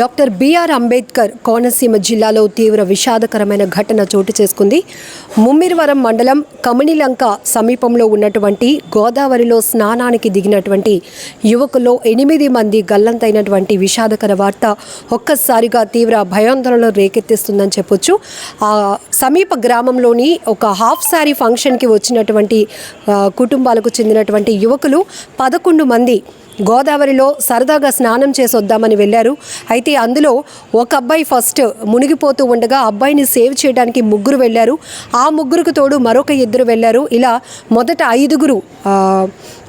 Doctor B R Ambedkar Konaseema జిల్లాలో తీవ్ర విషాదకరమైన ఘటన చోటు చేసుకుంది. ముమ్మిరివరం మండలం కమిణిలంక సమీపంలో ఉన్నటువంటి గోదావరిలో స్నానానికి దిగినటువంటి యువకుల్లో ఎనిమిది మంది గల్లంతైనటువంటి విషాదకర వార్త ఒక్కసారిగా తీవ్ర భయాందోళన రేకెత్తిస్తుందని చెప్పొచ్చు. ఆ సమీప గ్రామంలోని ఒక హాఫ్ శారీ ఫంక్షన్కి వచ్చినటువంటి కుటుంబాలకు చెందినటువంటి యువకులు పదకొండు మంది గోదావరిలో సరదాగా స్నానం చేసి వద్దామని వెళ్ళారు. అయితే అందులో ఒక అబ్బాయి ఫస్ట్ మునిగిపోతూ ఉండగా అబ్బాయిని సేవ్ చేయడానికి ముగ్గురు వెళ్ళారు. ఆ ముగ్గురికి తోడు మరొక ఇద్దరు వెళ్ళారు. ఇలా మొదట ఐదుగురు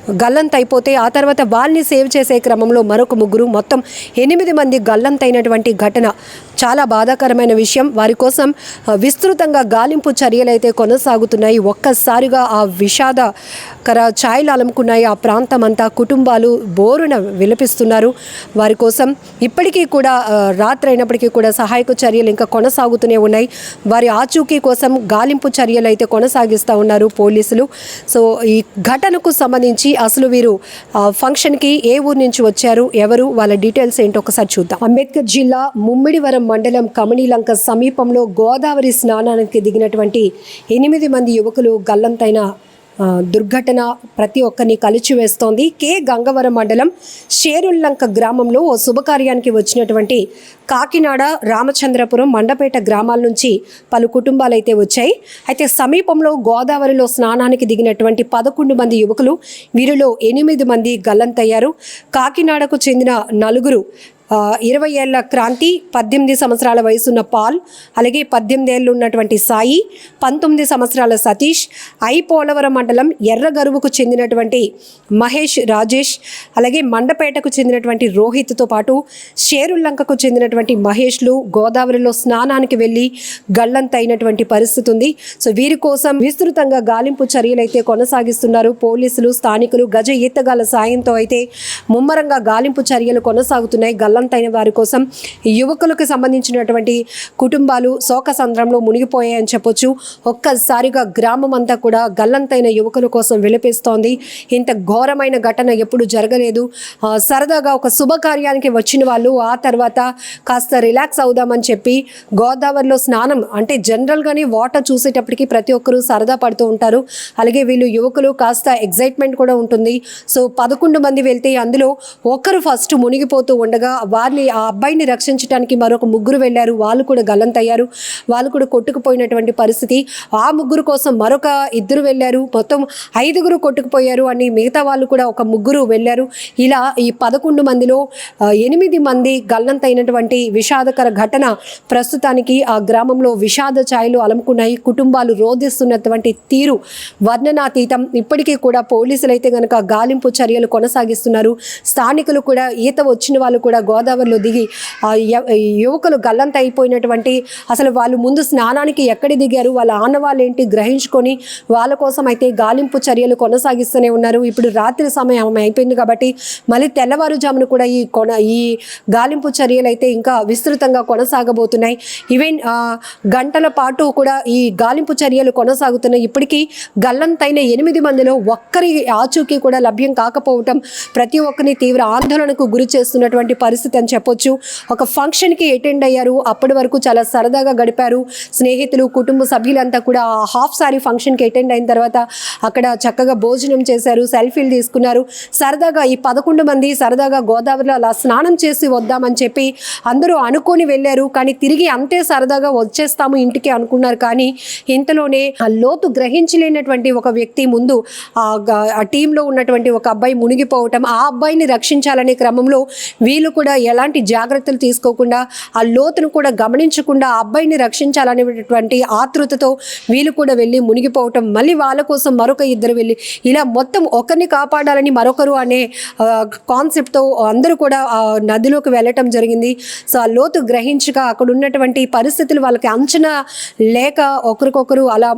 గల్లంతైపోతే గల్లంత అయిపోతే ఆ తర్వాత వాళ్ళని సేవ్ చేసే క్రమంలో మరొక ముగ్గురు మొత్తం ఎనిమిది మంది గల్లంతైనటువంటి ఘటన. చాలా బాధాకరమైన విషయం. వారి కోసం విస్తృతంగా గాలింపు చర్యలైతే కొనసాగుతున్నాయి. ఒక్కసారిగా ఆ విషాదకర ఛాయలు అలముకున్నాయి. ఆ ప్రాంతం అంతా కుటుంబాలు బోరున విలపిస్తున్నారు. వారి కోసం ఇప్పటికీ కూడా రాత్రి అయినప్పటికీ కూడా సహాయక చర్యలు ఇంకా కొనసాగుతూనే ఉన్నాయి. వారి ఆచూకీ కోసం గాలింపు చర్యలు అయితే కొనసాగిస్తూ ఉన్నారు పోలీసులు. సో ఈ ఘటనకు సంబంధించి అసలు వీరు ఫంక్షన్ ఫంక్షన్కి ఏ ఊరు నుంచి వచ్చారు ఎవరు వాళ్ళ డీటెయిల్స్ ఏంటో ఒకసారి చూద్దాం. అంబేద్కర్ జిల్లా ముమ్మిడివరం మండలం కమనీలంక సమీపంలో గోదావరి స్నానానికి దిగినటువంటి ఎనిమిది మంది యువకులు గల్లంతైన దుర్ఘటన ప్రతి ఒక్కరిని కలిచివేస్తోంది. కే. గంగవరం మండలం షేరుల్లంక గ్రామంలో ఓ శుభకార్యానికి వచ్చినటువంటి కాకినాడ రామచంద్రపురం మండపేట గ్రామాల నుంచి పలు కుటుంబాలు అయితే వచ్చాయి. అయితే సమీపంలో గోదావరిలో స్నానానికి దిగినటువంటి పదకొండు మంది యువకులు వీరిలో ఎనిమిది మంది గల్లంతయ్యారు. కాకినాడకు చెందిన నలుగురు ఇరవై ఏళ్ళ క్రాంతి పద్దెనిమిది సంవత్సరాల వయసున్న పాల్ అలాగే పద్దెనిమిది ఏళ్ళు ఉన్నటువంటి సాయి పంతొమ్మిది సంవత్సరాల సతీష్ ఐ పోలవరం మండలం ఎర్రగరువుకు చెందినటువంటి మహేష్ రాజేష్ అలాగే మండపేటకు చెందినటువంటి రోహిత్తో పాటు షేరుల్లంకకు చెందినటువంటి మహేష్లు గోదావరిలో స్నానానికి వెళ్ళి గల్లంతైనటువంటి పరిస్థితి ఉంది. సో వీరి కోసం విస్తృతంగా గాలింపు చర్యలు అయితే కొనసాగిస్తున్నారు. పోలీసులు స్థానికులు గజ ఈతగాల సాయంతో అయితే ముమ్మరంగా గాలింపు చర్యలు కొనసాగుతున్నాయి. గల్లంతైన వారి కోసం యువకులకు సంబంధించినటువంటి కుటుంబాలు శోక సంద్రంలో మునిగిపోయాయని చెప్పొచ్చు. ఒక్కసారిగా గ్రామం అంతా కూడా గల్లంతైన యువకుల కోసం విలపిస్తోంది. ఇంత ఘోరమైన ఘటన ఎప్పుడు జరగలేదు. సరదాగా ఒక శుభకార్యానికి వచ్చిన వాళ్ళు ఆ తర్వాత కాస్త రిలాక్స్ అవుదామని చెప్పి గోదావరిలో స్నానం అంటే జనరల్గానే వాటర్ చూసేటప్పటికి ప్రతి ఒక్కరూ సరదా పడుతూ ఉంటారు. అలాగే వీళ్ళు యువకులు కాస్త ఎగ్జైట్మెంట్ కూడా ఉంటుంది. సో పదకొండు మంది వెళ్తే అందులో ఒకరు ఫస్ట్ మునిగిపోతూ ఉండగా వారిని ఆ అబ్బాయిని రక్షించడానికి మరొక ముగ్గురు వెళ్ళారు. వాళ్ళు కూడా గల్లంతయ్యారు. వాళ్ళు కూడా కొట్టుకుపోయినటువంటి పరిస్థితి. ఆ ముగ్గురు కోసం మరొక ఇద్దరు వెళ్ళారు. మొత్తం ఐదుగురు కొట్టుకుపోయారు అని మిగతా వాళ్ళు కూడా ఒక ముగ్గురు వెళ్ళారు. ఇలా ఈ పదకొండు మందిలో ఎనిమిది మంది గల్లంతైనటువంటి విషాదకర ఘటన ప్రస్తుతానికి ఆ గ్రామంలో విషాద ఛాయలు అలముకున్నాయి. కుటుంబాలు రోధిస్తున్నటువంటి తీరు వర్ణనాతీతం. ఇప్పటికీ కూడా పోలీసులు అయితే కనుక గాలింపు చర్యలు కొనసాగిస్తున్నారు. స్థానికులు కూడా ఈత వచ్చిన వాళ్ళు కూడా గోదావరిలో దిగి ఆ యువకులు గల్లంత అయిపోయినటువంటి అసలు వాళ్ళు ముందు స్నానానికి ఎక్కడ దిగారు? వాళ్ళ ఆనవాళ్ళు ఏంటి గ్రహించుకొని వాళ్ళ కోసం అయితే గాలింపు చర్యలు కొనసాగిస్తూనే ఉన్నారు. ఇప్పుడు రాత్రి సమయం అయిపోయింది కాబట్టి మళ్ళీ తెల్లవారుజామున కూడా ఈ కొన ఈ గాలింపు చర్యలు అయితే ఇంకా విస్తృతంగా కొనసాగబోతున్నాయి. ఈవెన్ గంటల పాటు కూడా ఈ గాలింపు చర్యలు కొనసాగుతున్నాయి. ఇప్పటికీ గల్లంతైన ఎనిమిది మందిలో ఒక్కరి ఆచూకీ కూడా లభ్యం కాకపోవటం ప్రతి ఒక్కరిని తీవ్ర ఆందోళనకు గురి చేస్తున్నటువంటి పరిస్థితి అని చెప్పొచ్చు. ఒక ఫంక్షన్కి అటెండ్ అయ్యారు. అప్పటి వరకు చాలా సరదాగా గడిపారు. స్నేహితులు కుటుంబ సభ్యులంతా కూడా హాఫ్ సారీ ఫంక్షన్కి అటెండ్ అయిన తర్వాత అక్కడ చక్కగా భోజనం చేశారు సెల్ఫీలు తీసుకున్నారు. సరదాగా ఈ పదకొండు మంది సరదాగా గోదావరిలో అలా స్నానం చేసి వద్దామని చెప్పి అందరూ అనుకొని వెళ్ళారు. కానీ తిరిగి అంతే సరదాగా వచ్చేస్తాము ఇంటికి అనుకున్నారు. కానీ ఇంతలోనే ఆ లోతు గ్రహించలేనటువంటి ఒక వ్యక్తి ముందు ఆ టీంలో ఉన్నటువంటి ఒక అబ్బాయి మునిగిపోవటం ఆ అబ్బాయిని రక్షించాలనే క్రమంలో వీళ్ళు కూడా ఎలాంటి జాగ్రత్తలు తీసుకోకుండా ఆ లోతును కూడా గమనించకుండా ఆ అబ్బాయిని రక్షించాలనేటువంటి ఆతృతతో వీళ్ళు కూడా వెళ్ళి మునిగిపోవటం మళ్ళీ వాళ్ళ కోసం మరొక ఇద్దరు వెళ్ళి ఇలా మొత్తం ఒకరిని కాపాడాలని మరొకరు అనే కాన్సెప్ట్తో అందరూ కూడా ఆ నదిలోకి వెళ్ళటం జరిగింది. సో ఆ లోతు గ్రహించక అక్కడ ఉన్నటువంటి పరిస్థితులు వాళ్ళకి అంచనా లేక ఒకరికొకరు అలా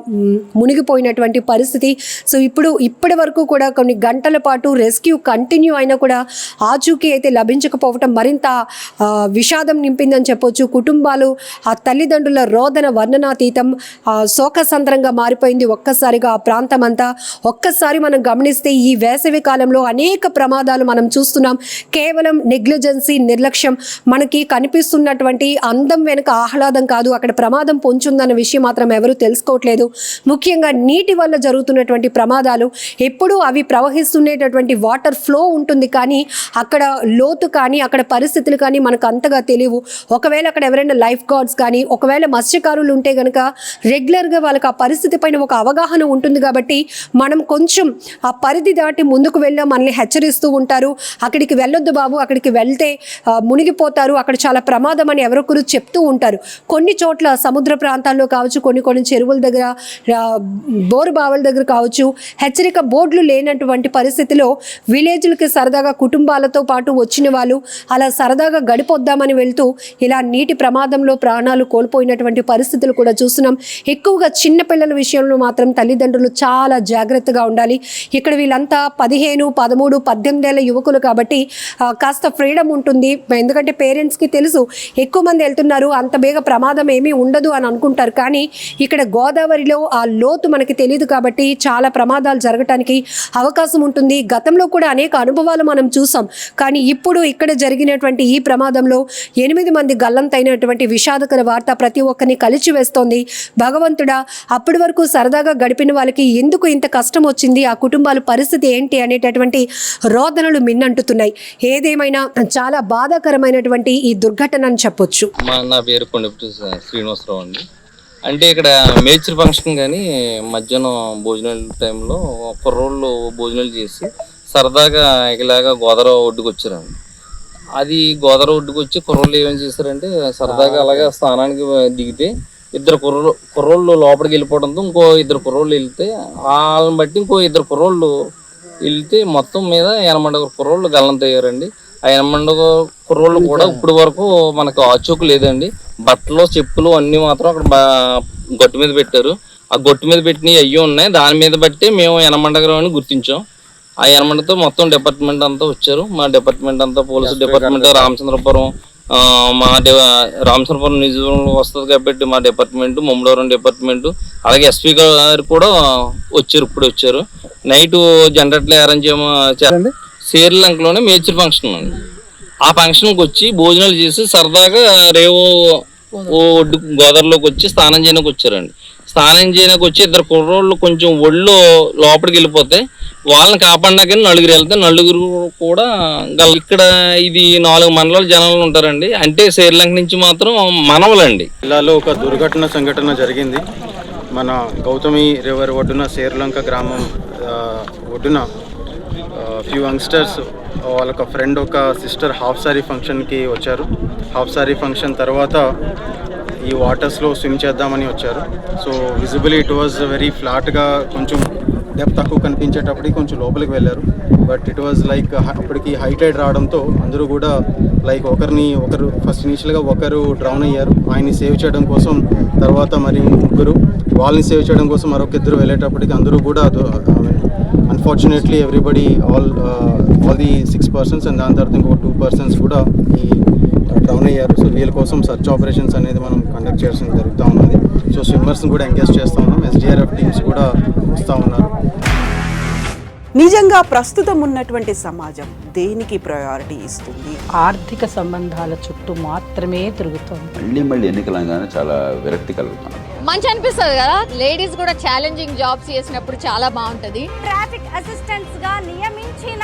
మునిగిపోయినటువంటి పరిస్థితి. సో ఇప్పుడు ఇప్పటి వరకు కూడా కొన్ని గంటల పాటు రెస్క్యూ కంటిన్యూ అయినా కూడా ఆచూకీ అయితే లభించకపోవటం మరి మరింత విషాదం నింపిందని చెప్పొచ్చు. కుటుంబాలు ఆ తల్లిదండ్రుల రోదన వర్ణనాతీతం. ఆ, శోకసంద్రంగా మారిపోయింది ఒక్కసారిగా ఆ ప్రాంతం అంతా ఒక్కసారి మనం గమనిస్తే ఈ వేసవి కాలంలో అనేక ప్రమాదాలు మనం చూస్తున్నాం. కేవలం నెగ్లిజెన్సీ నిర్లక్ష్యం. మనకి కనిపిస్తున్నటువంటి అందం వెనుక ఆహ్లాదం కాదు. అక్కడ ప్రమాదం పొంచుందన్న విషయం మాత్రం ఎవరు తెలుసుకోవట్లేదు. ముఖ్యంగా నీటి వల్ల జరుగుతున్నటువంటి ప్రమాదాలు. ఎప్పుడూ అవి ప్రవహిస్తున్నటువంటి వాటర్ ఫ్లో ఉంటుంది. కానీ అక్కడ లోతు కానీ అక్కడ పరిస్థితులు కానీ మనకు అంతగా తెలియవు. ఒకవేళ అక్కడ ఎవరైనా లైఫ్ గార్డ్స్ కానీ ఒకవేళ మత్స్యకారులు ఉంటే గనక రెగ్యులర్గా వాళ్ళకి ఆ పరిస్థితి పైన ఒక అవగాహన ఉంటుంది కాబట్టి మనం కొంచెం ఆ పరిధి దాటి ముందుకు వెళ్ళా మనల్ని హెచ్చరిస్తూ ఉంటారు. అక్కడికి వెళ్ళొద్దు బాబు అక్కడికి వెళ్తే మునిగిపోతారు. అక్కడ చాలా ప్రమాదం అని ఎవరొకరు చెప్తూ ఉంటారు. కొన్ని చోట్ల సముద్ర ప్రాంతాల్లో కావచ్చు కొన్ని కొన్ని చెరువుల దగ్గర బోరు బావుల దగ్గర కావచ్చు హెచ్చరిక బోర్డులు లేనటువంటి పరిస్థితిలో విలేజ్లకి సరదాగా కుటుంబాలతో పాటు వచ్చిన వాళ్ళు అలా సరదాగా గడిపొద్దామని వెళ్తూ ఇలా నీటి ప్రమాదంలో ప్రాణాలు కోల్పోయినటువంటి పరిస్థితులు కూడా చూస్తున్నాం. ఎక్కువగా చిన్నపిల్లల విషయంలో మాత్రం తల్లిదండ్రులు చాలా జాగ్రత్తగా ఉండాలి. ఇక్కడ వీళ్ళంతా పదిహేను పదమూడు పద్దెనిమిది ఏళ్ళ యువకులు కాబట్టి కాస్త ఫ్రీడమ్ ఉంటుంది. ఎందుకంటే పేరెంట్స్కి తెలుసు ఎక్కువ మంది వెళ్తున్నారు అంత బేగ ప్రమాదం ఏమీ ఉండదు అని అనుకుంటారు. కానీ ఇక్కడ గోదావరిలో ఆ లోతు మనకి తెలియదు కాబట్టి చాలా ప్రమాదాలు జరగటానికి అవకాశం ఉంటుంది. గతంలో కూడా అనేక అనుభవాలు మనం చూసాం. కానీ ఇప్పుడు ఇక్కడ జరిగిన జరిగినటువంటి ఈ ప్రమాదంలో ఎనిమిది మంది గల్లంతైనటువంటి విషాదకర వార్త ప్రతి ఒక్కరిని కలిచివేస్తోంది. భగవంతుడా అప్పటి వరకు సరదాగా గడిపిన వాళ్ళకి ఎందుకు ఇంత కష్టం వచ్చింది? ఆ కుటుంబాల పరిస్థితి ఏంటి? అనేటటువంటి రోదనలు మిన్నంటుతున్నాయి. ఏదేమైనా చాలా బాధాకరమైనటువంటి ఈ దుర్ఘటన అని చెప్పొచ్చు. మా నా పేరు శ్రీనివాసరావు అండి. అంటే ఇక్కడ మేచర్ ఫంక్షన్ కానీ మధ్యాహ్నం భోజనాల టైంలో కుర్రోళ్ళు భోజనాలు చేసి సరదాగా ఇలాగా గోదావరి ఒడ్డుకు వచ్చారండి అది గోదావరి ఒడ్డుకు వచ్చి కుర్రోళ్ళు ఏమేం చేశారంటే సరదాగా అలాగా స్నానానికి దిగితే ఇద్దరు కుర్రో కుర్రోళ్ళు లోపలికి వెళ్ళిపోవడంతో ఇంకో ఇద్దరు కుర్రోళ్ళు వెళ్తే వాళ్ళని బట్టి ఇంకో ఇద్దరు కుర్రోళ్ళు వెళ్తే మొత్తం మీద ఎనమండ కుర్రోళ్ళు గల్లంతయ్యారండి ఆ ఎనమండ కుర్రోళ్ళు కూడా ఇప్పుడు వరకు మనకు ఆచూకు లేదండి. బట్టలు చెప్పులు అన్ని మాత్రం అక్కడ బా- గట్టు మీద పెట్టారు. ఆ గట్టు మీద పెట్టినవి అయ్యి ఉన్నాయి. దాని మీద బట్టి మేము ఎనమండగరం అని గుర్తించాం. ఆ ఎనమండతో మొత్తం డిపార్ట్మెంట్ అంతా వచ్చారు. మా డిపార్ట్మెంట్ అంతా పోలీసు డిపార్ట్మెంట్ రామచంద్రపురం ఆ, మా రామచంద్రపురం నియోజకవర్గంలో వస్తుంది కాబట్టి మా డిపార్ట్మెంట్ ముమ్మడవరం డిపార్ట్మెంట్ అలాగే ఎస్పీ గారు కూడా వచ్చారు ఇప్పుడు వచ్చారు. నైట్ జనరేట్లు అరేంజ్ చేయమ శ్రీలంకలోనే మేచర్ ఫంక్షన్ అండి ఆ ఫంక్షన్కి వచ్చి భోజనాలు చేసి సరదాగా రేవు ఒడ్డు గోదావరిలోకి వచ్చి స్నానం చేయడానికి వచ్చారండి. స్నానం చేయడానికి వచ్చి ఇద్దరు కుర్రోళ్ళు కొంచెం ఒళ్ళు లోపలికి వెళ్ళిపోతే వాళ్ళని కాపాడినా కానీ నలుగురు వెళ్తే నలుగురు కూడా గల- ఇక్కడ ఇది నాలుగు మండలాల జనాలు ఉంటారండి. అంటే శ్రీలంక నుంచి మాత్రం మనవలండి. జిల్లాలో ఒక దుర్ఘటన సంఘటన జరిగింది. మన గౌతమి రివర్ ఒడ్డున శ్రీలంక గ్రామం ఒడ్డున ఫ్యూ యంగ్స్టర్స్ వాళ్ళొక ఫ్రెండ్ ఒక సిస్టర్ హాఫ్ సారీ ఫంక్షన్కి వచ్చారు. హాఫ్ సారీ ఫంక్షన్ తర్వాత ఈ వాటర్స్లో స్విమ్ చేద్దామని వచ్చారు. So visibly it was very ఫ్లాట్గా కొంచెం డెప్త్ తక్కువ కనిపించేటప్పటికి కొంచెం లోపలికి వెళ్ళారు. బట్ ఇట్ వాజ్ లైక్ అప్పటికి హై టైడ్ రావడంతో అందరూ కూడా లైక్ ఒకరిని ఒకరు ఫస్ట్ ఇనిషియల్గా ఒకరు డ్రౌన్ అయ్యారు. ఆయన్ని సేవ్ చేయడం కోసం తర్వాత మరి ముగ్గురు వాళ్ళని సేవ్ చేయడం కోసం మరొక ఇద్దరు వెళ్ళేటప్పటికి అందరూ కూడా unfortunately everybody all all the six persons and దాని తర్వాత ఇంకో టూ పర్సన్స్ కూడా ఈ డ్రౌన్ అయ్యారు. సో వీళ్ళ కోసం సర్చ్ ఆపరేషన్స్ అనేది మనం కండక్ట్ చేయడం జరుగుతూ ఉన్నది. సో స్విమ్మర్స్ని కూడా ఎంగేజ్ చేస్తూ ఉన్నాం. ఎస్డిఆర్ఎఫ్ టీమ్స్ కూడా వస్తూ ఉన్నారు. నిజంగా ప్రస్తుతం ఉన్నటువంటి సమాజం దేనికి ప్రయారిటీ ఇస్తుంది? ఆర్థిక సంబంధాల చుట్టూ మాత్రమే తిరుగుతోంది. మళ్ళీ మళ్ళీ ఎన్నికలు చాలా విరక్తి కలుగుతాను మంచి అనిపిస్తుంది కదా? లేడీస్ కూడా ఛాలెంజింగ్ జాబ్స్ చేసినప్పుడు చాలా బాగుంటది. ట్రాఫిక్ అసిస్టెంట్స్గా నియమించిన